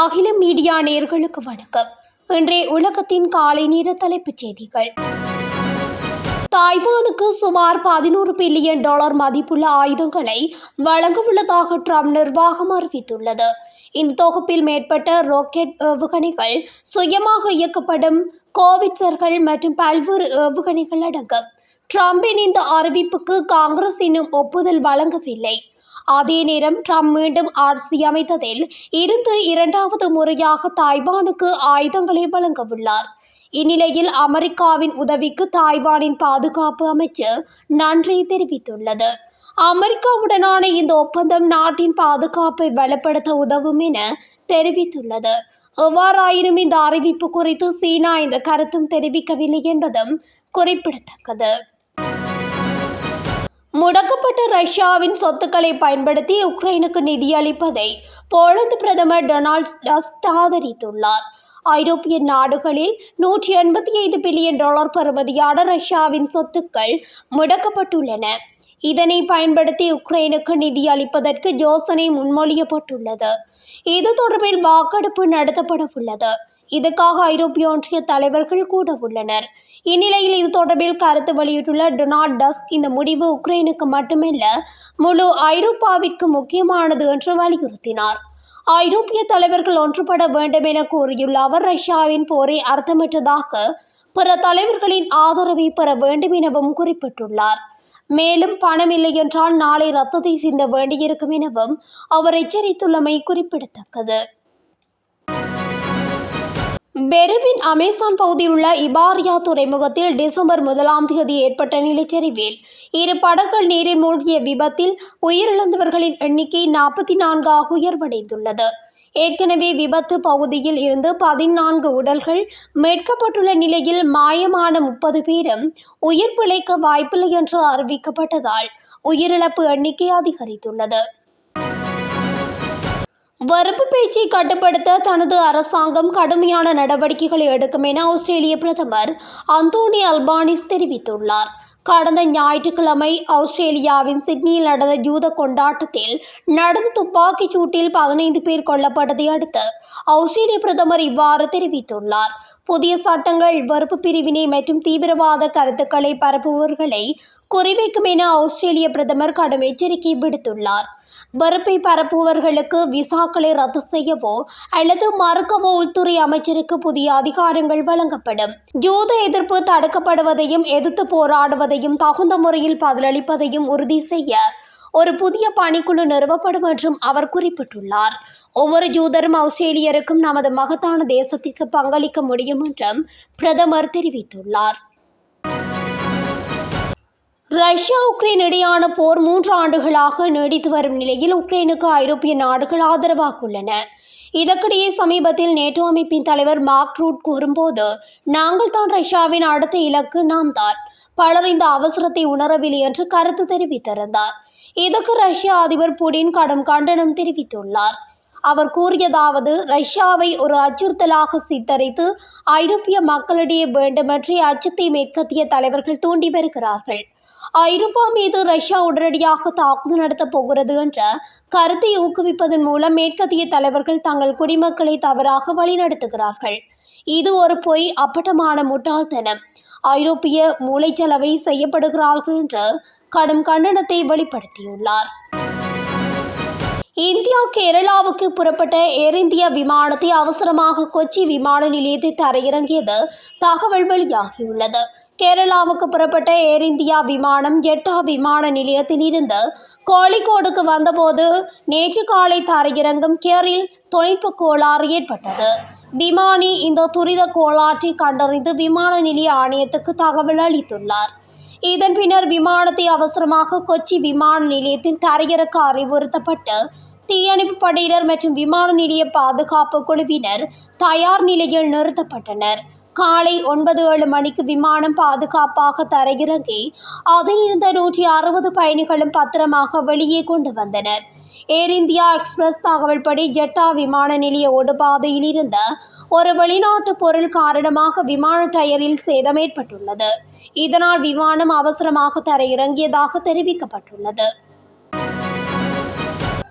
அகில மீடியா நேர்களுக்கு வணக்கம். இன்றைய உலகத்தின் காலை நேர தலைப்புச் செய்திகள். தாய்வானுக்கு சுமார் பதினோரு பில்லியன் டாலர் மதிப்புள்ள ஆயுதங்களை வழங்கவுள்ளதாக ட்ரம்ப் நிர்வாகம் அறிவித்துள்ளது. இந்த தொகுப்பில் மேற்பட்ட ராக்கெட் ஏவுகணைகள் சுயமாக இயக்கப்படும் கோவிட்சர்கள் மற்றும் பல்வேறு ஏவுகணைகள் அடங்கும். ட்ரம்பின் இந்த அறிவிப்புக்கு காங்கிரஸ் இன்னும் ஒப்புதல் வழங்கவில்லை. அதே நேரம் ட்ரம்ப் மீண்டும் ஆட்சி அமைத்ததில் இருந்து இரண்டாவது முறையாக தாய்வானுக்கு ஆயுதங்களை வழங்கவுள்ளார். இந்நிலையில் அமெரிக்காவின் உதவிக்கு தாய்வானின் பாதுகாப்பு அமைச்சு நன்றி தெரிவித்துள்ளது. அமெரிக்காவுடனான இந்த ஒப்பந்தம் நாட்டின் பாதுகாப்பை பலப்படுத்த உதவும் என தெரிவித்துள்ளது. எவ்வாறாயினும் இந்த அறிவிப்பு குறித்து சீனா இந்த கருத்தும் தெரிவிக்கவில்லை என்பதும் குறிப்பிடத்தக்கது. முடக்கப்பட்ட ரஷ்யாவின் சொத்துக்களை பயன்படுத்தி உக்ரைனுக்கு நிதியளிப்பதை போலந்து பிரதமர் டொனால்ட் டஸ்க் ஆதரித்துள்ளார். ஐரோப்பிய நாடுகளில் நூற்றி எண்பத்தி ஐந்து பில்லியன் டாலர் பெறுமதியான ரஷ்யாவின் சொத்துக்கள் முடக்கப்பட்டுள்ளன. இதனை பயன்படுத்தி உக்ரைனுக்கு நிதி அளிப்பதற்கு யோசனை முன்மொழியப்பட்டுள்ளது. இது தொடர்பில் வாக்கெடுப்பு நடத்தப்பட உள்ளது இதுக்காக ஐரோப்பிய ஒன்றிய தலைவர்கள் கூட உள்ளனர் இந்நிலையில் இது தொடர்பில் கருத்து வெளியிட்டுள்ள டொனால்ட் டஸ்க் இந்த முடிவு உக்ரைனுக்கு மட்டுமல்ல முழு ஐரோப்பாவிற்கு முக்கியமானது என்று வலியுறுத்தினார். ஐரோப்பிய தலைவர்கள் ஒன்றுபட வேண்டும் என கூறியுள்ள அவர் ரஷ்யாவின் போரை அர்த்தமற்றதாக பிற தலைவர்களின் ஆதரவை பெற வேண்டும் எனவும் குறிப்பிட்டுள்ளார். மேலும் பணம் இல்லை என்றால் நாளை ரத்தத்தை சிந்த வேண்டியிருக்கும் எனவும் அவர் எச்சரித்துள்ளமை குறிப்பிடத்தக்கது. பெருவின் அமேசான் பகுதியில் உள்ள இபாரியா துறைமுகத்தில் டிசம்பர் முதலாம் தேதி ஏற்பட்ட நிலச்சரிவில் இரு படகுகள் நீரில் மூழ்கிய விபத்தில் உயிரிழந்தவர்களின் எண்ணிக்கை நாற்பத்தி நான்காக உயர்வடைந்துள்ளது. ஏற்கனவே விபத்து பகுதியில் இருந்து பதினான்கு உடல்கள் மீட்கப்பட்டுள்ள நிலையில் மாயமான முப்பது பேரும் உயிர் பிழைக்க வாய்ப்பில்லை என்று அறிவிக்கப்பட்டதால் உயிரிழப்பு எண்ணிக்கை அதிகரித்துள்ளது. வறுப்பு பேச்சை கட்டுப்படுத்த தனது அரசாங்கம் கடுமையான நடவடிக்கைகளை எடுக்கும் என ஆஸ்திரேலிய பிரதமர் அந்தோனி அல்பானிஸ் தெரிவித்துள்ளார். கடந்த ஞாயிற்றுக்கிழமை ஆஸ்திரேலியாவின் சிட்னியில் நடந்த யூத கொண்டாட்டத்தில் நடந்த துப்பாக்கிச் சூட்டில் பதினைந்து பேர் கொல்லப்பட்டதை அடுத்து ஆஸ்திரேலிய பிரதமர் இவ்வாறு தெரிவித்துள்ளார். புதிய சட்டங்கள் வறுப்பு பிரிவினை மற்றும் தீவிரவாத கருத்துக்களை பரப்புபவர்களை குறிவைக்கும் என ஆஸ்திரேலிய பிரதமர் கடும் எச்சரிக்கை விடுத்துள்ளார். வறுப்பை பரப்புபவர்களுக்கு விசாக்களை ரத்து செய்யவோ அல்லது மறுக்கவோ உள்துறை அமைச்சருக்கு புதிய அதிகாரங்கள் வழங்கப்படும். ஜூத எதிர்ப்பு தடுக்கப்படுவதையும் எதிர்த்து போராடுவதையும் தகுந்த முறையில் பதிலளிப்பதையும் உறுதி செய்ய ஒரு புதிய பணிக்குழு நிறுவப்படும் என்றும் அவர் குறிப்பிட்டுள்ளார். ஒவ்வொரு ஜூதரும் ஆஸ்திரேலியருக்கும் நமது மகத்தான தேசத்திற்கு பங்களிக்க முடியும் என்றும் பிரதமர் தெரிவித்துள்ளார். ரஷ்யா உக்ரைன் இடையான போர் மூன்று ஆண்டுகளாக நீடித்து வரும் நிலையில் உக்ரைனுக்கு ஐரோப்பிய நாடுகள் ஆதரவாக உள்ளன இதற்கிடையே சமீபத்தில் நேட்டோ அமைப்பின் தலைவர் மார்க் ரூட் கூறும்போது நாங்கள் தான் ரஷ்யாவின் அடுத்த இலக்கு நாம் தான். பலர் இந்த அவசரத்தை உணரவில்லை என்று கருத்து தெரிவித்திருந்தார். இதற்கு ரஷ்ய அதிபர் புடின் கடும் கண்டனம் தெரிவித்துள்ளார். அவர் கூறியதாவது ரஷ்யாவை ஒரு அச்சுறுத்தலாக சித்தரித்து ஐரோப்பிய மக்களிடையே வேண்டுமற்ற அச்சத்தை மேற்கத்திய தலைவர்கள் தூண்டி வருகிறார்கள். ஐரோப்பா மீது ரஷ்யா உடனடியாக தாக்குதல் நடத்தப் போகிறது என்ற கருத்தை ஊக்குவிப்பதன் மூலம் மேற்கத்திய தலைவர்கள் தங்கள் குடிமக்களை தவறாக வழிநடத்துகிறார்கள். இது ஒரு பொய் அப்பட்டமான முட்டாள்தனம். ஐரோப்பிய மூளைச்சலவை செய்யப்படுகிறார்கள் என்று கடும் கண்டனத்தை வெளிப்படுத்தியுள்ளார். இந்தியா கேரளாவுக்கு புறப்பட்ட ஏர் இந்தியா விமானத்தை அவசரமாக கொச்சி விமான நிலையத்தில் தரையிறங்கியது தகவல் வெளியாகியுள்ளது. கேரளாவுக்கு புறப்பட்ட ஏர் இந்தியா விமானம் ஜெட்டா விமான நிலையத்தில் இருந்து கோழிக்கோடுக்கு வந்தபோது நேற்று காலை தரையிறங்கும் கேரில் தொழில்நுட்ப கோளாறு ஏற்பட்டது. விமானி இந்த துரித கோளாற்றை கண்டறிந்து விமான நிலைய ஆணையத்துக்கு தகவல் அளித்துள்ளார். இதன் பின்னர் விமானத்தை அவசரமாக கொச்சி விமான நிலையத்தில் தரையிறக்க அறிவுறுத்தப்பட்டு தீயணைப்பு படையினர் மற்றும் விமான நிலைய பாதுகாப்பு குழுவினர் தயார் நிலையில் நிறுத்தப்பட்டனர். காலை ஒன்பது ஏழு மணிக்கு விமானம் பாதுகாப்பாக தரையிறங்கி அதில் இருந்த நூற்றி அறுபது பயணிகளும் பத்திரமாக வெளியே கொண்டு வந்தனர். ஏர் இந்தியா எக்ஸ்பிரஸ் தகவல்படி ஜெட்டா விமான நிலைய ஒடுபாதையில் இருந்த ஒரு வெளிநாட்டு பொருள் காரணமாக விமான டயரில் சேதம் ஏற்பட்டுள்ளது. இதனால் விமானம் அவசரமாக தரையிறங்கியதாக தெரிவிக்கப்பட்டுள்ளது.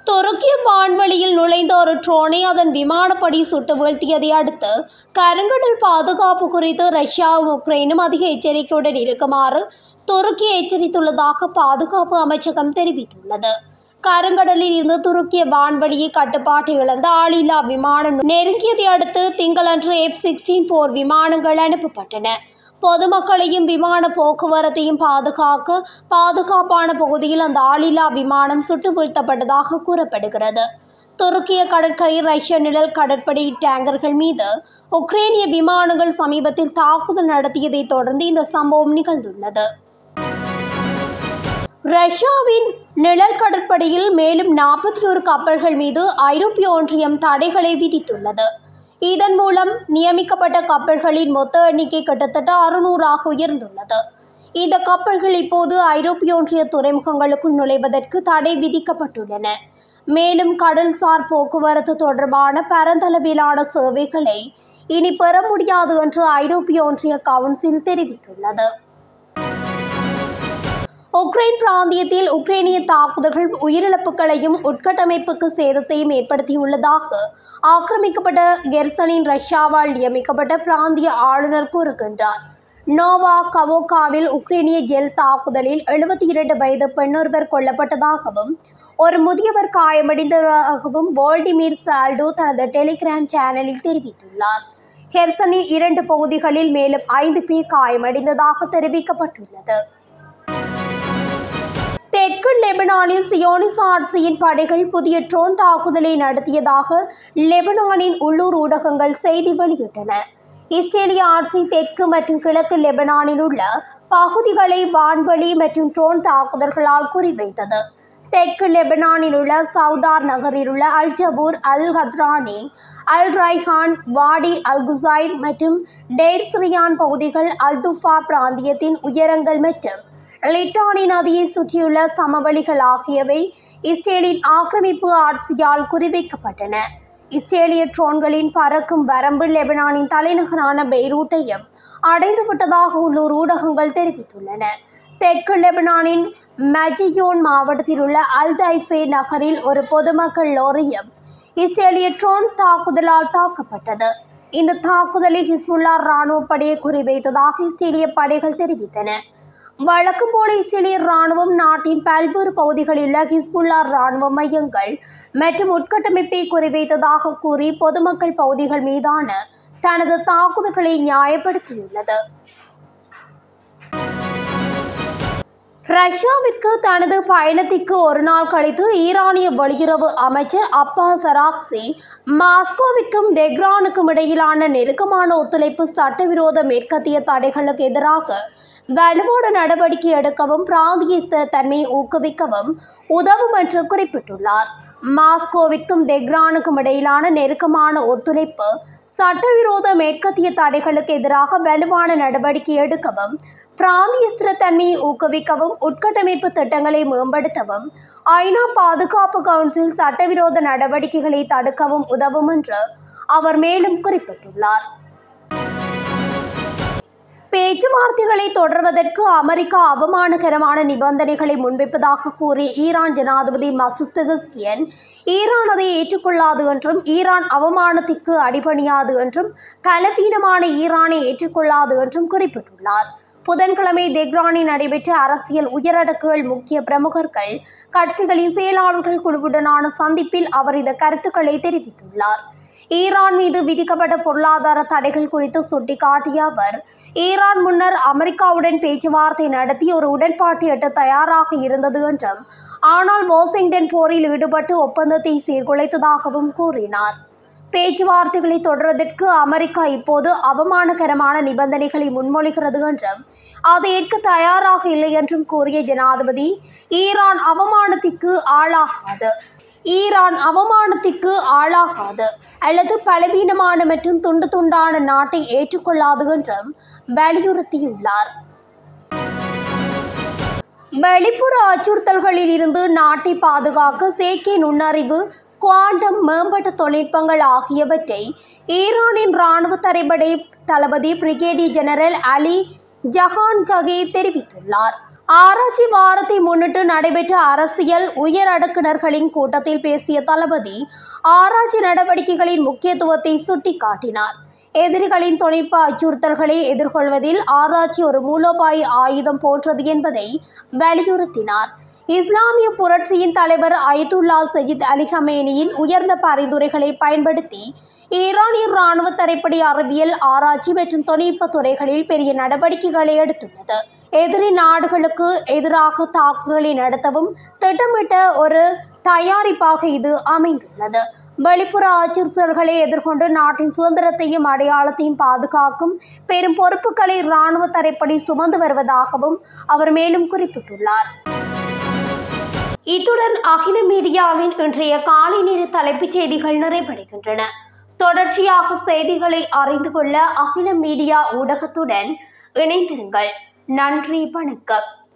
துருக்கிய வான்வெளியில் நுழைந்த ஒரு ட்ரோனை அதன் விமானப்படி சுட்டு வீழ்த்தியதை அடுத்து கருங்கடல் பாதுகாப்பு குறித்து ரஷ்யாவும் உக்ரைனும் அதிக எச்சரிக்கையுடன் இருக்குமாறு துருக்கி எச்சரித்துள்ளதாக பாதுகாப்பு அமைச்சகம் தெரிவித்துள்ளது. கருங்கடலில் இருந்து துருக்கிய வான்வெளியை கட்டுப்பாட்டை இழந்த ஆளில்லா விமானம் நெருங்கியதை அடுத்து திங்களன்று எஃப் சிக்ஸ்டீன் போர் விமானங்கள் அனுப்பப்பட்டன. பொதுமக்களையும் விமான போக்குவரத்தையும் பாதுகாக்க பாதுகாப்பான பகுதியில் அந்த ஆளில்லா விமானம் சுட்டு வீழ்த்தப்பட்டதாக கூறப்படுகிறது. துருக்கிய கடற்கரை ரஷ்ய நிழல் கடற்படை டேங்கர்கள் மீது உக்ரைனிய விமானங்கள் சமீபத்தில் தாக்குதல் நடத்தியதை தொடர்ந்து இந்த சம்பவம் நிகழ்ந்துள்ளது. ரஷ்யாவின் நிழல் கடற்படையில் மேலும் நாற்பத்தி ஒரு கப்பல்கள் மீது ஐரோப்பிய ஒன்றியம் தடைகளை விதித்துள்ளது. இதன் மூலம் நியமிக்கப்பட்ட கப்பல்களின் மொத்த எண்ணிக்கை கிட்டத்தட்ட அறுநூறாக உயர்ந்துள்ளது. இந்த கப்பல்கள் இப்போது ஐரோப்பிய ஒன்றிய துறைமுகங்களுக்குள் நுழைவதற்கு தடை விதிக்கப்பட்டுள்ளன. மேலும் கடல்சார் போக்குவரத்து தொடர்பான பரந்தளவிலான சேவைகளை இனி பெற முடியாது என்று ஐரோப்பிய ஒன்றிய கவுன்சில் தெரிவித்துள்ளது. உக்ரைன் பிராந்தியத்தில் உக்ரைனிய தாக்குதல்கள் உயிரிழப்புகளையும் உட்கட்டமைப்புக்கு சேதத்தையும் ஏற்படுத்தியுள்ளதாக ஆக்கிரமிக்கப்பட்ட கெர்சனின் ரஷ்யாவால் நியமிக்கப்பட்ட பிராந்திய ஆளுநர் கூறுகின்றார். நோவா கவோகாவில் உக்ரைனிய ஜெல் தாக்குதலில் எழுபத்தி இரண்டு வயது பெண்ணொருவர் கொல்லப்பட்டதாகவும் ஒரு முதியவர் காயமடைந்ததாகவும் வோல்டிமீர் சால்டோ தனது டெலிகிராம் சேனலில் தெரிவித்துள்ளார். ஹெர்சனின் இரண்டு பகுதிகளில் மேலும் ஐந்து பேர் காயமடைந்ததாக தெரிவிக்கப்பட்டுள்ளது. தெற்கு லெபனானில் சியோனிச ஆட்சியின் படைகள் புதிய ட்ரோன் தாக்குதலை நடத்தியதாக லெபனானின் உள்ளூர் ஊடகங்கள் செய்தி வெளியிட்டன. இஸ்ரேலிய ஆட்சி தெற்கு மற்றும் கிழக்கு லெபனானில் உள்ள பகுதிகளை வான்வழி மற்றும் ட்ரோன் தாக்குதல்களால் குறிவைத்தது. தெற்கு லெபனானில் உள்ள சவுதார் நகரில் உள்ள அல் ஜபூர் அல் ஹத்ரானி அல் ரைஹான் வாடி அல் குசைர் மற்றும் டேர் பகுதிகள் அல் துஃபா பிராந்தியத்தின் உயரங்கள் மற்றும் லிட்டானி நதியை சுற்றியுள்ள சமவெளிகள் ஆகியவை இஸ்ரேலின் ஆக்கிரமிப்பு ஆட்சியால் குறிவைக்கப்பட்டன. இஸ்ரேலிய ட்ரோன்களின் பறக்கும் வரம்பு லெபனானின் தலைநகரான பெய்ரூட்டையும் அடைந்துவிட்டதாக உள்ளூர் ஊடகங்கள் தெரிவித்துள்ளன. தெற்கு லெபனானின் மஜியோன் மாவட்டத்தில் உள்ள அல் தைஃபே நகரில் ஒரு பொதுமக்கள் லோரியும் இஸ்ரேலிய ட்ரோன் தாக்குதலால் தாக்கப்பட்டது. இந்த தாக்குதலை ஹிஸ்புல்லா ராணுவ படையை குறிவைத்ததாக இஸ்ரேலிய படைகள் தெரிவித்தன. வழக்கம் போல இஸ்ரேலிய ராணுவம் நாட்டின் பல்வேறு பகுதிகளில் உள்ள ஹிஸ்புல்லா ராணுவ மையங்கள் மற்றும் உட்கட்டமைப்பை குறிவைத்ததாக கூறி பொதுமக்கள் பகுதிகள் மீதான தனது தாக்குதல்களை நியாயப்படுத்தியுள்ளது. ரஷ்யாவிற்கு தனது பயணத்திற்கு ஒரு நாள் கழித்து ஈரானிய வெளியுறவு அமைச்சர் அப்பா சராக்சி மாஸ்கோவிற்கும் தெஹ்ரானுக்கும் இடையிலான நெருக்கமான ஒத்துழைப்பு சட்டவிரோத மேற்கத்திய தடைகளுக்கு எதிராக வலுவான நடவடிக்கை எடுக்கவும் பிராந்திய ஸ்திரத்தன்மையை ஊக்குவிக்கவும் உதவும் என்று குறிப்பிட்டுள்ளார். மாஸ்கோவிற்கும் தெஹ்ரானுக்கும் இடையிலான நெருக்கமான ஒத்துழைப்பு சட்டவிரோத மேற்கத்திய தடைகளுக்கு எதிராக வலுவான நடவடிக்கை எடுக்கவும் பிராந்திய ஸ்திரத்தன்மையை ஊக்குவிக்கவும் உட்கட்டமைப்பு திட்டங்களை மேம்படுத்தவும் ஐநா பாதுகாப்பு கவுன்சில் சட்டவிரோத நடவடிக்கைகளை தடுக்கவும் உதவும் என்று அவர் மேலும் குறிப்பிட்டுள்ளார். பேச்சுவார்த்தைகளை தொடர்வதற்கு அமெரிக்கா அவமானகரமான நிபந்தனைகளை முன்வைப்பதாக கூறிய ஈரான் ஜனாதிபதி மசூத் பெசஸ்கியன் ஈரான் அதை ஏற்றுக்கொள்ளாது என்றும் ஈரான் அவமானத்திற்கு அடிபணியாது என்றும் பலவீனமான ஈரானை ஏற்றுக்கொள்ளாது என்றும் குறிப்பிட்டுள்ளார். புதன்கிழமை தெஹ்ரானில் நடைபெற்ற அரசியல் உயரடுக்குகள் முக்கிய பிரமுகர்கள் கட்சிகளின் செயலாளர்கள் குழுவுடனான சந்திப்பில் அவர் இந்த கருத்துக்களை தெரிவித்துள்ளார். ஈரான் மீது விதிக்கப்பட்ட பொருளாதார தடைகள் குறித்து சுட்டிக்காட்டிய அவர் ஈரான் முன்னர் அமெரிக்காவுடன் பேச்சுவார்த்தை நடத்தி ஒரு உடன்பாட்டை எட்ட தயாராக இருந்தது என்றும் ஆனால் வாஷிங்டன் போரில் ஈடுபட்டு ஒப்பந்தத்தை சீர்குலைத்ததாகவும் கூறினார். பேச்சுவார்த்தைகளை தொடர்வதற்கு அமெரிக்கா இப்போது அவமானகரமான நிபந்தனைகளை முன்மொழிகிறது என்றும் அதை ஏற்க தயாராக இல்லை என்றும் கூறிய ஜனாதிபதி ஈரான் அவமானத்திற்கு ஆளாகாது. ஈரான் அவமானத்திற்கு ஆளாகாது. அல்லது பலவீனமான மற்றும் துண்டு துண்டான நாட்டை ஏற்றுக்கொள்ளாது என்றும் வலியுறுத்தியுள்ளார். வெளிப்புற அச்சுறுத்தல்களில் இருந்து நாட்டை பாதுகாக்க செயற்கை நுண்ணறிவு குவாண்டம் மேம்பட்ட தொழில்நுட்பங்கள் ஆகியவற்றை ஈரானின் இராணுவ தரைப்படை தளபதி பிரிகேடியர் ஜெனரல் அலி ஜஹான் ககே தெரிவித்துள்ளார். ஆராய்ச்சி வாரத்தை முன்னிட்டு நடைபெற்ற அரசியல் உயரடுக்கினர்களின் கூட்டத்தில் பேசிய தளபதி ஆராய்ச்சி நடவடிக்கைகளின் முக்கியத்துவத்தை சுட்டிக்காட்டினார். எதிரிகளின் துணைப்பு அச்சுறுத்தல்களை எதிர்கொள்வதில் ஆராய்ச்சி ஒரு மூலோபாய ஆயுதம் போன்றது என்பதை வலியுறுத்தினார். இஸ்லாமிய புரட்சியின் தலைவர் அயதுல்லா சயீத் அலி ஹமேனியின் உயர்ந்த பரிந்துரைகளை பயன்படுத்தி ஈரானிய இராணுவ தரைப்படை அறிவியல் ஆராய்ச்சி மற்றும் தொழில்நுட்ப துறைகளில் பெரிய நடவடிக்கைகளை எடுத்துள்ளது. எதிரி நாடுகளுக்கு எதிராக தாக்குதலை நடத்தவும் திட்டமிட்ட ஒரு தயாரிப்பாக இது அமைந்துள்ளது. வெளிப்புற அச்சுறுத்தல்களை எதிர்கொண்டு நாட்டின் சுதந்திரத்தையும் அடையாளத்தையும் பாதுகாக்கும் பெரும் பொறுப்புகளை இராணுவ தரைப்படி சுமந்து வருவதாகவும் அவர் மேலும் குறிப்பிட்டுள்ளார். இத்துடன் அகில மீடியாவின் இன்றைய காலை நேர தலைப்புச் செய்திகள் நிறைவடைகின்றன. தொடர்ச்சியாக செய்திகளை அறிந்து கொள்ள அகில மீடியா ஊடகத்துடன் இணைந்திருங்கள். நன்றி வணக்கம்.